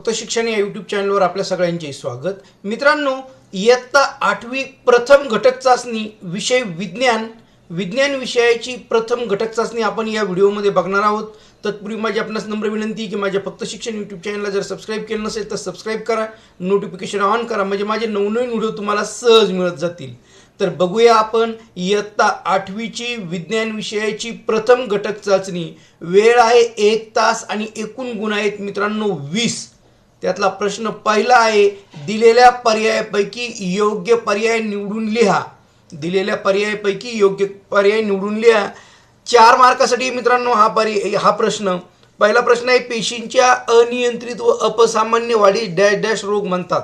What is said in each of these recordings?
फक्त शिक्षण या यूट्यूब चॅनलवर आपल्या सगळ्यांचे स्वागत. मित्रांनो इयत्ता आठवी प्रथम घटक चाचणी विषय विज्ञान. विज्ञान विषयाची प्रथम घटक चाचणी आपण या व्हिडिओमध्ये बघणार आहोत. तत्पूर्वी माझी आपणास नम्र विनंती की माझ्या फक्त शिक्षण यूट्यूब चॅनलला जर सबस्क्राईब केलं नसेल तर सबस्क्राईब करा. नोटिफिकेशन ऑन करा. म्हणजे माझे नवनवीन व्हिडिओ तुम्हाला सहज मिळत जातील. तर बघूया आपण इयत्ता आठवीची विज्ञान विषयाची प्रथम घटक चाचणी. वेळ आहे एक तास आणि एकूण गुण आहेत मित्रांनो वीस. त्यातला प्रश्न पहिला आहे दिलेल्या पर्यायापैकी योग्य पर्याय निवडून लिहा. दिलेल्या पर्यायापैकी योग्य पर्याय निवडून लिहा. चार मार्कासाठी मित्रांनो हा पर्याय हा प्रश्न. पहिला प्रश्न आहे पेशींच्या अनियंत्रित व अपसामान्य वाढीस डॅश डॅश रोग म्हणतात.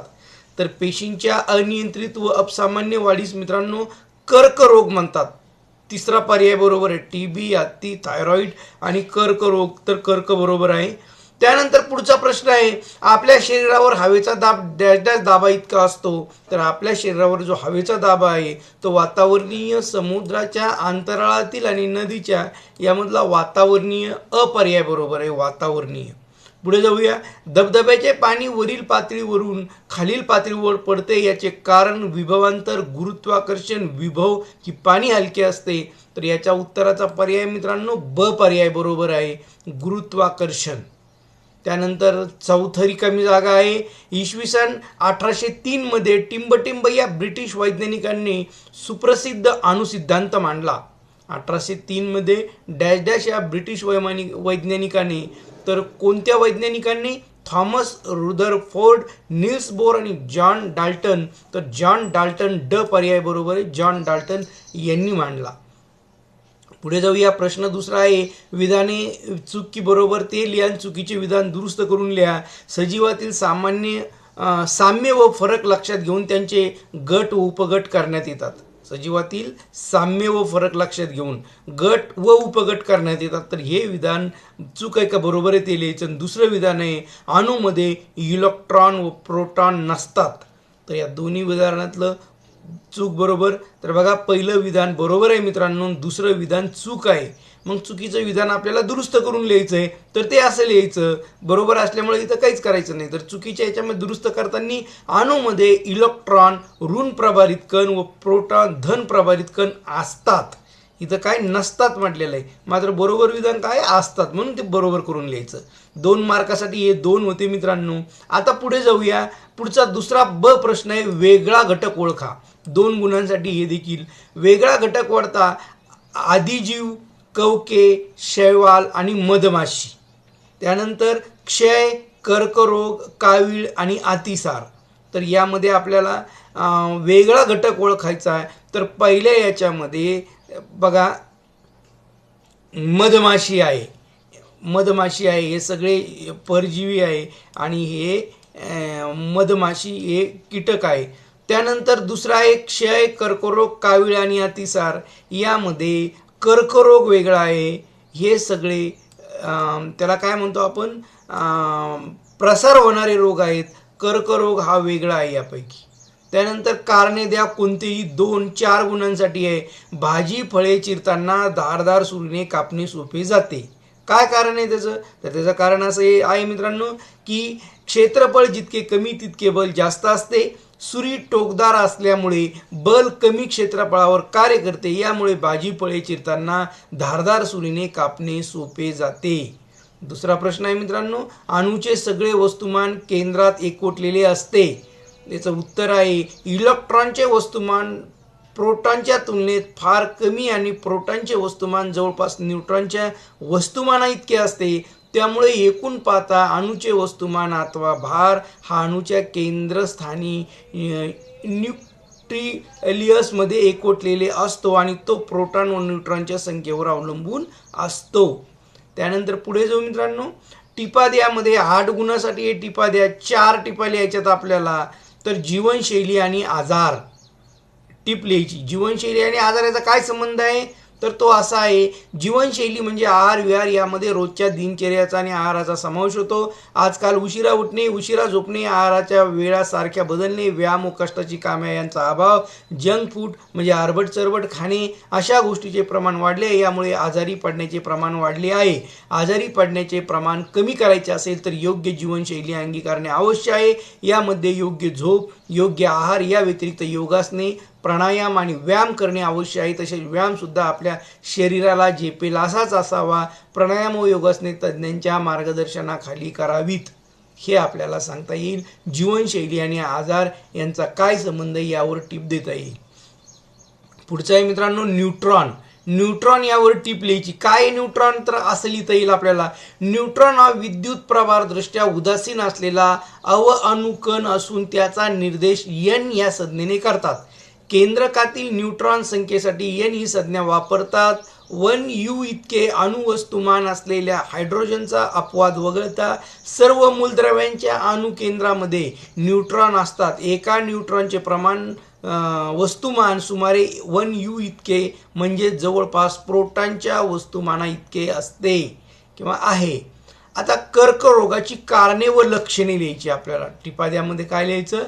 तर पेशींच्या अनियंत्रित व अपसामान्य वाढीस मित्रांनो कर्करोग म्हणतात. तिसरा पर्याय बरोबर आहे टी बी हत्ती थायरॉईड आणि कर्करोग तर कर्क बरोबर आहे. त्यानंतर पुढचा प्रश्न आहे आपल्या शरीरावर हवेचा दाब डॅश डॅश दाबा इतका असतो तर आपल्या शरीरावर जो हवेचा दाबा आहे तो वातावरणीय समुद्राच्या अंतराळातील आणि नदीच्या यामधला वातावरणीय अपर्याय बरोबर आहे वातावरणीय. पुढे जाऊया. धबधब्याचे पाणी वरील पातळीवरून खालील पातळीवर पडते याचे कारण विभवांतर गुरुत्वाकर्षण विभव की पाणी हलके असते तर याच्या उत्तराचा पर्याय मित्रांनो ब पर्याय बरोबर आहे गुरुत्वाकर्षण. त्यानंतर चौथं रिकामी जागा आहे. इसवी सन अठराशे तीनमध्ये टिंबटिंब या ब्रिटिश वैज्ञानिकांनी सुप्रसिद्ध अणुसिद्धांत मांडला. अठराशे तीनमध्ये डॅश डॅश या ब्रिटिश वैमानिक वैज्ञानिकाने तर कोणत्या वैज्ञानिकांनी? थॉमस रुदरफोर्ड निल्स बोर आणि जॉन डाल्टन. तर जॉन डाल्टन ड पर्याय बरोबर जॉन डाल्टन यांनी मांडला. पुढे जाऊया. प्रश्न दुसरा आहे विधाने चुकी बरोबर ते लिहा आणि चुकीचे विधान दुरुस्त करून लिहा. सजीवातील सामान्य साम्य व फरक लक्षात घेऊन त्यांचे गट व उपगट करण्यात येतात. सजीवातील साम्य व फरक लक्षात घेऊन गट व उपगट करण्यात येतात. तर हे विधान चूक आहे का? बरोबर आहे ते लिहायचं. आणि दुसरं विधान आहे अणूमध्ये इलेक्ट्रॉन व प्रोटॉन नसतात. तर या दोन्ही उदाहरणातलं चूक बरोबर. तर बघा पहिलं विधान बरोबर आहे मित्रांनो दुसरं विधान चूक आहे. मग चुकीचं विधान आपल्याला दुरुस्त करून लिहायचं आहे तर ते असं लिहायचं. बरोबर असल्यामुळे इथं काहीच करायचं नाही. तर चुकीच्या याच्यामध्ये दुरुस्त करताना अणूमध्ये इलेक्ट्रॉन ऋण प्रभारित कण व प्रोटॉन धन प्रभारित कण असतात. इथं काय नसतात म्हटलेलं आहे. मात्र बरोबर विधान काय? असतात. म्हणून ते बरोबर करून लिहायचं. दोन मार्कासाठी हे दोन होते मित्रांनो. आता पुढे जाऊया. पुढचा दुसरा ब प्रश्न आहे वेगळा घटक ओळखा. दोन गुणांसाठी हे देखील. वेगळा घटक वाढता आदिजीव कवके शैवाल आणि मधमाशी. त्यानंतर क्षय कर्करोग कावीळ आणि अतिसार. तर यामध्ये आपल्याला वेगळा घटक ओळखायचा आहे. तर पहिल्या याच्यामध्ये बघा मधमाशी आहे. मधमाशी आहे हे सगळे परजीवी आहे आणि हे मधमाशी हे कीटक आहे. त्यानंतर दुसरा आहे क्षय कर्करोग कावीळ आणि अतिसार. यामध्ये कर्करोग वेगळा आहे. हे सगळे त्याला काय म्हणतो आपण? प्रसार होणारे रोग आहेत. कर्करोग हा वेगळा आहे यापैकी. त्यानंतर कारणे द्या कोणतेही दोन चार गुणांसाठी आहे. भाजी फळे चिरताना धारदार सुरीने कापणे सोपे जाते. काय कारण आहे त्याचं? तर त्याचं कारण असं हे आहे मित्रांनो की क्षेत्रफळ जितके कमी तितके बल जास्त असते. सुरी टोकदार असल्यामुळे बल कमी क्षेत्रफळावर कार्य करते. यामुळे भाजी फळे चिरताना धारदार सुरीने कापणे सोपे जाते. दुसरा प्रश्न आहे मित्रांनो अणूचे सगळे वस्तुमान केंद्रात एकवटलेले असते. याचं उत्तर आहे इलेक्ट्रॉनचे वस्तुमान प्रोटॉनच्या तुलनेत फार कमी आणि प्रोटॉनचे वस्तुमान जवळपास न्यूट्रॉनच्या वस्तुमाना इतके असते. त्यामुळे एकूण पाहता अणूचे वस्तुमान अथवा भार हा अणूच्या केंद्रस्थानी न्यूट्रीलियसमध्ये न्यूट्रिलियसमध्ये एकवटलेले असतो आणि तो प्रोटॉन व न्यूट्रॉनच्या संख्येवर अवलंबून असतो. त्यानंतर पुढे जाऊ मित्रांनो. टिपा द्यामध्ये आठ गुणासाठी हे टिपा द्या चार. टिपा लिहायच्यात आपल्याला. तर जीवनशैली आणि आजार. टीप लिहायची. जीवनशैली आणि आजाराचा काय संबंध आहे? तर तो असा आहे जीवनशैली म्हणजे आहार विहार यामध्ये रोजच्या दिनचर्याचा आणि आहाराचा समावेश होतो. आजकाल उशिरा उठणे उशिरा झोपणे आहाराच्या वेळासारख्या बदलणे व्यायाम व कष्टाची कामे यांचा अभाव जंक फूड म्हणजे आरबट चरबट खाणे अशा गोष्टीचे प्रमाण वाढले यामुळे आजारी पडण्याचे प्रमाण वाढले आहे. आजारी पडण्याचे प्रमाण कमी करायचे असेल तर योग्य जीवनशैली अंगीकारणे अवश्य आहे. यामध्ये योग्य झोप योग्य आहार या व्यतिरिक्त योगासने प्राणायाम आणि व्यायाम करणे आवश्यक आहे. तसेच व्यायामसुद्धा आपल्या शरीराला झेपेल असाच असावा. प्राणायाम व योगासने तज्ज्ञांच्या मार्गदर्शनाखाली करावीत हे आपल्याला सांगता येईल. जीवनशैली आणि आजार यांचा काय संबंध आहे यावर टीप देता येईल. पुढचं आहे मित्रांनो न्यूट्रॉन. न्यूट्रॉन यावर टीप लिहायची. काय न्यूट्रॉन? तर असं लिहिता येईल आपल्याला. न्यूट्रॉन हा विद्युत प्रभारदृष्ट्या उदासीन असलेला अव अणुकण असून त्याचा निर्देश यन या संज्ञेने करतात. केंद्रकातील न्यूट्रॉन संख्येसाठी एन ही संज्ञा वापरतात. वन यू इतके अणुवस्तुमान असलेल्या हायड्रोजनचा अपवाद वगळता सर्व मूलद्रव्यांच्या अणुकेंद्रामध्ये न्यूट्रॉन असतात. एका न्यूट्रॉनचे प्रमाण वस्तुमान सुमारे वन यू इतके म्हणजे जवळपास प्रोटॉनच्या वस्तुमाना इतके असते किंवा आहे. आता कर्करोगाची कारणे व लक्षणे लिहायची आपल्याला. टिपाद्यामध्ये काय लिहायचं?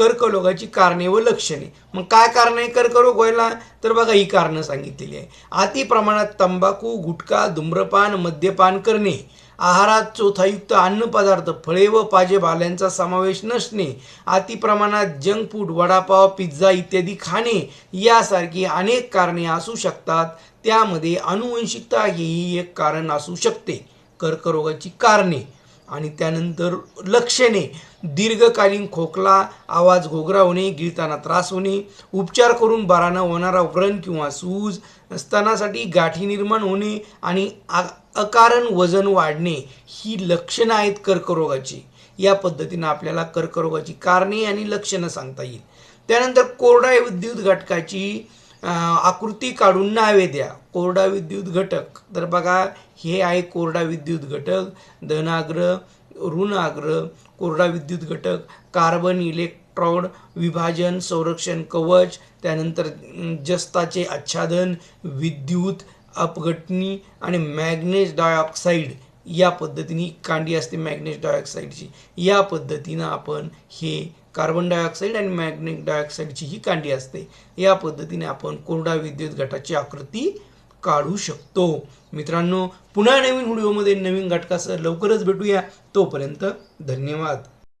कर्करोगाची कारणे व लक्षणे. मग काय कारण आहे कर्करोग व्हायला? तर बघा ही कारणं सांगितलेली आहे. अति प्रमाणात तंबाखू गुटखा धूम्रपान मद्यपान करणे. आहारात चोथायुक्त अन्नपदार्थ फळे व भाज्यांचा समावेश नसणे. अतिप्रमाणात जंक फूड वडापाव पिझ्झा इत्यादी खाणे. यासारखी अनेक कारणे असू शकतात. त्यामध्ये अनुवंशिकता ही एक कारण असू शकते. कर्करोगाची कारणे. आणि त्यानंतर लक्षणे. दीर्घकालीन खोकला आवाज घोगरा होणे गिळताना त्रास होणे उपचार करून बरा न होणारा व्रण किंवा सूज स्तनासाठी गाठी निर्माण होणे आणि आ- अकारण वजन वाढणे ही लक्षणं आहेत कर्करोगाची. या पद्धतीनं आपल्याला कर्करोगाची कारणे आणि लक्षणं सांगता येईल. त्यानंतर कोरडा विद्युत घटकाची आकृती काढून नावे द्या. कोरडा विद्युत घटक. तर बघा हे आहे कोरडा विद्युत घटक धनाग्र ऋणाग्र कोरडा विद्युत घटक कार्बन इलेक्ट्रॉड विभाजन संरक्षण कवच त्यानंतर जस्ताचे आच्छादन विद्युत अपघटनी आणि मॅग्नेज डायऑक्साईड या पद्धतीने ही कांडी असते मॅग्नेश डायऑक्साईडची. या पद्धतीनं आपण हे कार्बन डायऑक्साईड आणि मॅग्नेट डायऑक्साईडची ही कांडी असते. या पद्धतीने आपण कोरडा विद्युत घटाची आकृती काढू शकतो. मित्रांनो पुन्हा नवीन व्हिडिओमध्ये नवीन घटकासह लवकरच भेटूया. तोपर्यंत धन्यवाद.